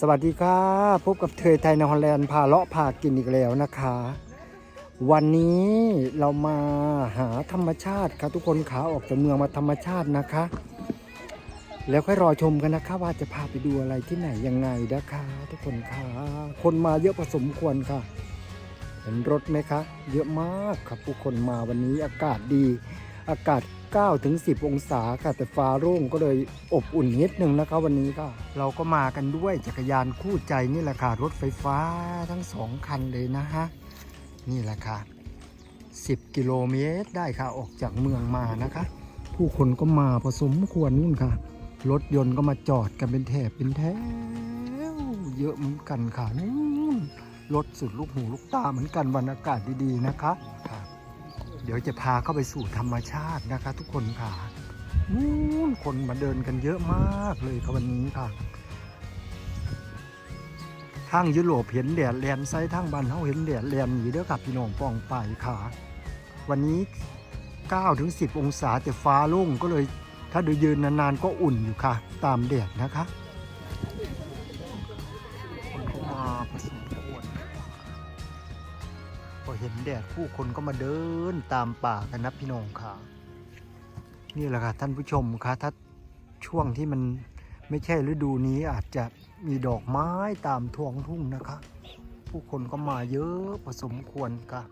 สวัสดีค่ะพบกับเทยไทยในฮอลแลนด์พาเลาะพากินอีกแล้วนะคะ วันนี้เรามาหาธรรมชาติครับทุกคนขาออกจากเมืองมาธรรมชาตินะคะ แล้วค่อยรอชมกันนะคะ ว่าจะพาไปดูอะไรที่ไหนยังไงนะคะ ทุกคนคะคนมาเยอะพอสมควรค่ะ เห็นรถไหมคะ เยอะมากครับผู้คนมาวันนี้อากาศดี อากาศ 9 ถึง 10 องศาค่ะแต่ฟ้าโล่งก็เลยอบอุ่นนิดนึงนะคะวันนี้ค่ะเราก็มากันด้วยจักรยานคู่ใจนี่แหละค่ะรถไฟฟ้าทั้งสองคันเลยนะฮะนี่แหละค่ะ 10 กิโลเมตรได้ค่ะออกจากเมืองมานะคะ ผู้คนก็มาผสมควรนู่นค่ะ รถยนต์ก็มาจอดกันเป็นแถบเป็นแถวเยอะเหมือนกันค่ะนู่นรถสุดลูกหูลูกตาเหมือนกันวันอากาศดีๆนะคะ เดี๋ยวจะพาเข้าไปสู่ธรรมชาตินะคะ ทุกคนค่ะนู่นคนมาเดินกันเยอะมากเลยค่ะวันนี้ค่ะทางยุโรปเห็นแดดแลนไซทางบ้านเฮาเห็นแดดแลนอยู่เด้อกับพี่น้องปองไปค่ะ วันนี้9ถึง10 องศาแต่ฟ้าโล่งก็เลย ถ้าเดินยืนนานๆก็อุ่นอยู่ค่ะ ตามแดดนะคะ ห็นแดดผู้คนก็มาเดินตามป่ากันนะพี่น้องค่ะ นี่แหละค่ะท่านผู้ชมคะถ้าช่วงที่มันไม่ใช่ฤดูนี้อาจจะมีดอกไม้ตามท้องทุ่งนะคะ ผู้คนก็มาเยอะผสมควรค่ะ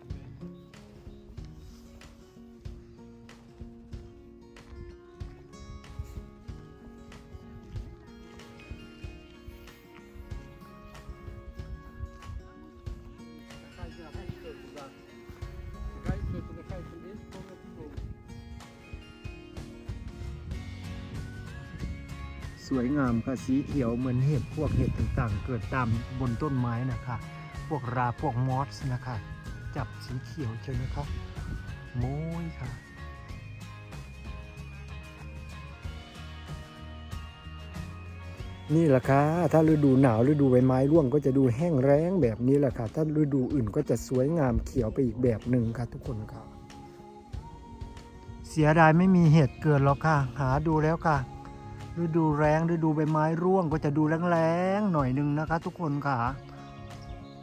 วยงามค่ะสีเขียวเหมือนเห็ดพวกเห็ดต่างๆ เกิดตามบนต้นไม้นะคะ พวกราพวกมอสนะคะ จับสีเขียวเชียวนะคะโม้ยค่ะนี่แหละค่ะ ถ้าฤดูหนาวฤดูใบไม้ร่วงก็จะดูแห้งแล้งแบบนี้แหละค่ะ ถ้าฤดูอื่นก็จะสวยงามเขียวไปอีกแบบหนึ่งค่ะทุกคนค่ะ เสียดายไม่มีเห็ดเกิดหรอกค่ะ หาดูแล้วค่ะ ฤดูแรงฤดูใบไม้ร่วงก็จะดูแรงๆหน่อยหนึ่งนะคะ ทุกคนค่ะ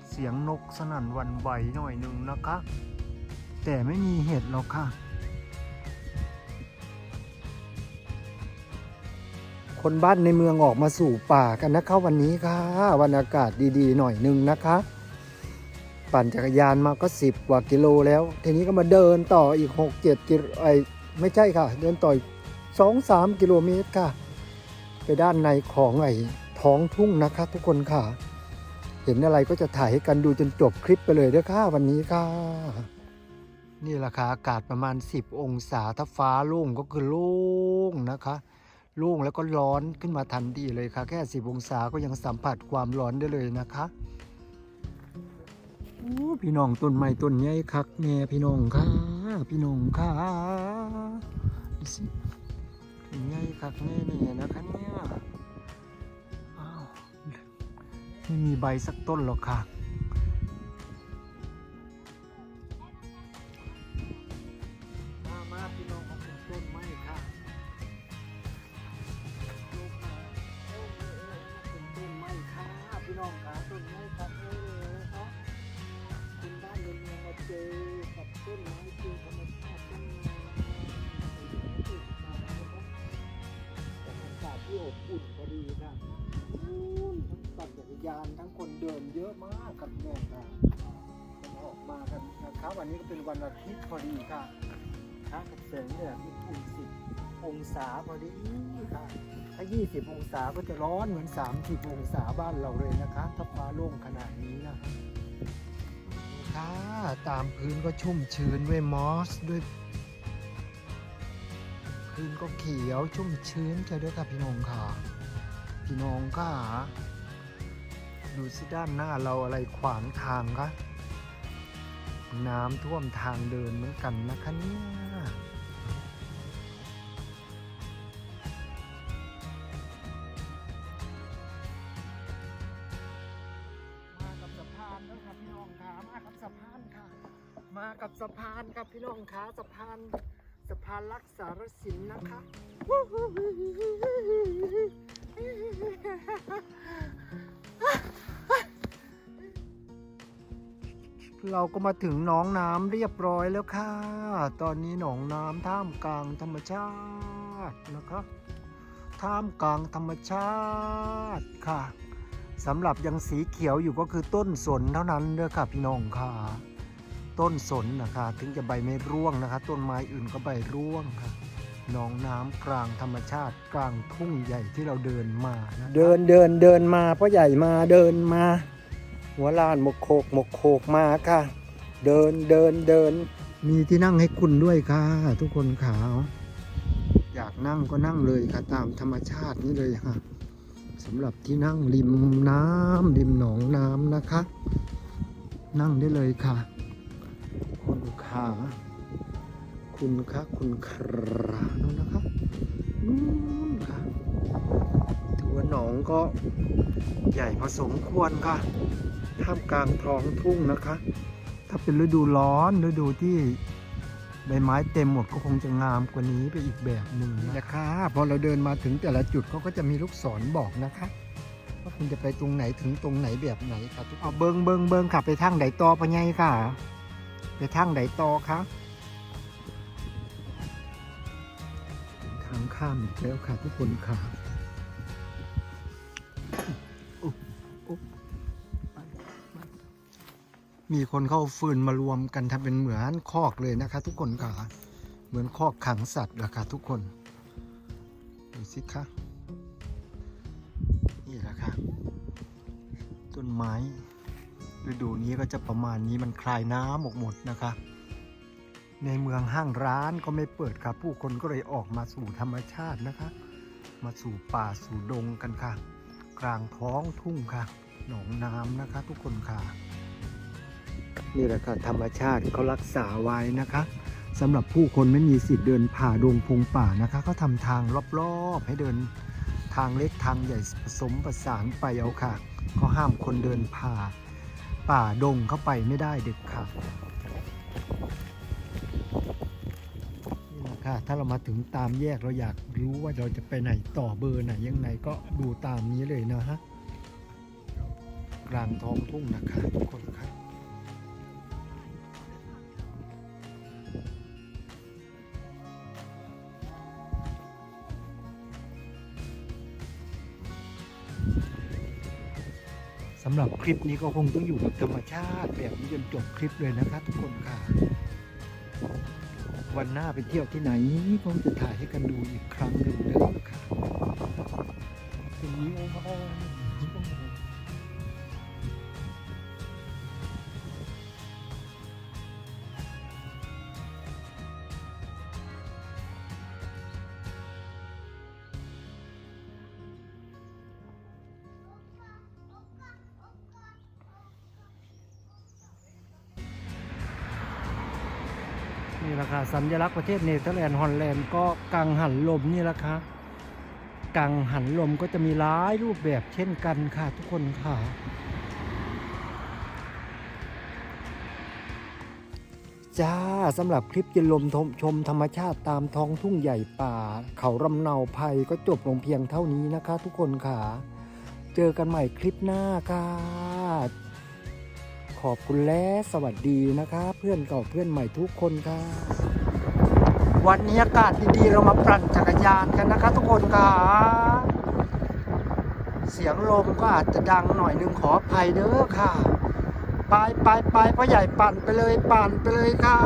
เสียงนกสนั่นวันไหวหน่อยหนึ่งนะคะ แต่ไม่มีเห็ดหรอกค่ะ คนบ้านในเมืองออกมาสู่ป่ากันนะคะวันนี้ค่ะ วันอากาศดีๆ หน่อยหนึ่งนะคะ ปั่นจักรยานมาก็สิบกว่ากิโลแล้ว ทีนี้ก็มาเดินต่ออีกหกเจ็ดกิโลไอไม่ใช่ค่ะ เดินต่อสองสามกิโลเมตรค่ะ ไปด้านในของไอ้ท้องทุ่งนะคะทุกคนค่ะ เห็นอะไรก็จะถ่ายให้กันดูจนจบคลิปไปเลยเด้อค่ะวันนี้ค่ะ นี่แหละค่ะอากาศประมาณ 10 องศาถ้าฟ้าโล่งก็คือโล่งนะคะโล่งแล้วก็ร้อนขึ้นมาทันทีเลยค่ะ แค่ 10 องศาก็ยังสัมผัสความร้อนได้เลยนะคะโอ้พี่น้องต้นไม้ต้นใหญ่คักแน่พี่น้องค่ะพี่น้องค่ะดูสิ ง่ายคักแน่เนี่ยนะคะเนี่ยอ้าวไม่มีใบสักต้นหรอกค่ะ กครับแม่ค่ะออกมากันนะครับวันนี้ก็เป็นวันอาทิตย์พอดีค่ะท้ากับแสงแดดมีอุ่นสิบองศาพอดีค่ะถ้า 20 องศาก็จะร้อนเหมือน 30 องศาบ้านเราเลยนะคะถ้าฟ้าโล่งขนาดนี้นะค่ะตามพื้นก็ชุ่มชื้นด้วยมอสด้วยพื้นก็เขียวชุ่มชื้นใจด้วยค่ะพี่น้องค่ะพี่น้องค่ะ ดูสิด้านหน้าเราอะไรขวางทางคะน้ำท่วมทางเดินเหมือนกันนะคะเนี่ยมากับสะพานแล้วค่ะพี่น้องค่ะมากับสะพานค่ะ มากับสะพานครับพี่น้องค่ะสะพานสะพานรักษารสินนะคะ เราก็มาถึงหนองน้ำเรียบร้อยแล้วค่ะ ตอนนี้หนองน้ำท่ามกลางธรรมชาตินะคะ ท่ามกลางธรรมชาติค่ะสำหรับยังสีเขียวอยู่ก็คือต้นสนเท่านั้นเด้อค่ะพี่น้องค่ะ ต้นสนนะคะ ถึงจะใบไม่ร่วงนะคะ ต้นไม้อื่นก็ใบร่วงค่ะหนองน้ำกลางธรรมชาติกลางทุ่งใหญ่ที่เราเดินมานะเดินเดินเดินมาพ่อใหญ่มาเดินมา หัวลานหมกโคกหมกโคกมาค่ะ เดินเดินเดิน มีที่นั่งให้คุณด้วยค่ะ ทุกคนขาว อยากนั่งก็นั่งเลยค่ะ ตามธรรมชาตินี่เลยค่ะสำหรับที่นั่งริมน้ำริมหนองน้ำนะคะ นั่งได้เลยค่ะ คุณขาคุณคะคุณครานั่นนะคะนู่นค่ะถือว่าหนองก็ใหญ่พอสมควรค่ะ ท่ามกลางท้องทุ่งนะคะ ถ้าเป็นฤดูร้อนฤดูที่ใบไม้เต็มหมดก็คงจะงามกว่านี้ไปอีกแบบหนึ่งนะคะพอเราเดินมาถึงแต่ละจุดเขาก็จะมีลูกศรบอกนะคะว่าคุณจะไปตรงไหนถึงตรงไหนแบบไหนค่ะทุกเอาเบิงเบิงเบิงขับไปทางไหนต่อปะไงค่ะ ไปทางไหนต่อคะทางข้ามอีกแล้วค่ะทุกคนค่ะ มีคนเข้าฟืนมารวมกันทำเป็นเหมือนคอกเลยนะคะ ทุกคนค่ะเหมือนคอกขังสัตว์ละค่ะทุกคนดูสิคะนี่แหละค่ะต้นไม้ฤดูนี้ก็จะประมาณนี้มันคลายน้ำออกหมดนะคะ ในเมืองห้างร้านก็ไม่เปิดครับผู้คนก็เลยออกมาสู่ธรรมชาตินะคะ มาสู่ป่าสู่ดงกันค่ะ กลางท้องทุ่งค่ะ หนองน้ำนะคะ ทุกคนค่ะ นี่แหละค่ะธรรมชาติเขารักษาไว้นะคะสำหรับผู้คนไม่มีสิทธิ์เดินผ่าดงพงป่านะคะเขาทำทางรอบๆให้เดินทางเล็กทางใหญ่ผสมประสานไปเอาค่ะเขาห้ามคนเดินผ่าป่าดงเข้าไปไม่ได้เด็กค่ะนี่แหละค่ะถ้าเรามาถึงตามแยกเราอยากรู้ว่าเราจะไปไหนต่อเบอร์ไหนยังไงก็ดูตามนี้เลยนะฮะกลางท้องทุ่งนะคะทุกคนครัำหรับคลิปนี้ก็คงต้องอยู่กับธรรมชาติแบบนี้จนจบคลิปเลยนะคะทุกคนค่ะ วันหน้าไปเที่ยวที่ไหนคงจะถ่ายให้กันดูอีกครั้งหนึ่งเด้อค่ะทีนี้โอ้โห ละค่ะสัญลักษณ์ประเทศเนเธอร์แลนด์ฮอลแลนด์ก็กังหันลมนี่แหละค่ะกังหันลมก็จะมีหลายรูปแบบเช่นกันค่ะทุกคนค่ะ จ้าสำหรับคลิปย็นลมชมธรรมชาติตามท้องทุ่งใหญ่ป่า เขารำเนาภัยก็จบลงเพียงเท่านี้นะคะ ทุกคนค่ะ เจอกันใหม่คลิปหน้าค่ะ ขอบคุณและสวัสดีนะคะเพื่อนเก่าเพื่อนใหม่ทุกคนค่ะ วันนี้อากาศดีๆเรามาปั่นจักรยานกันนะคะ ทุกคนค่ะ เสียงลมก็อาจจะดังหน่อยนึงขออภัยเด้อค่ะ ไปไปไปพ่อใหญ่ปั่นไปเลยปั่นไปเลยค่ะ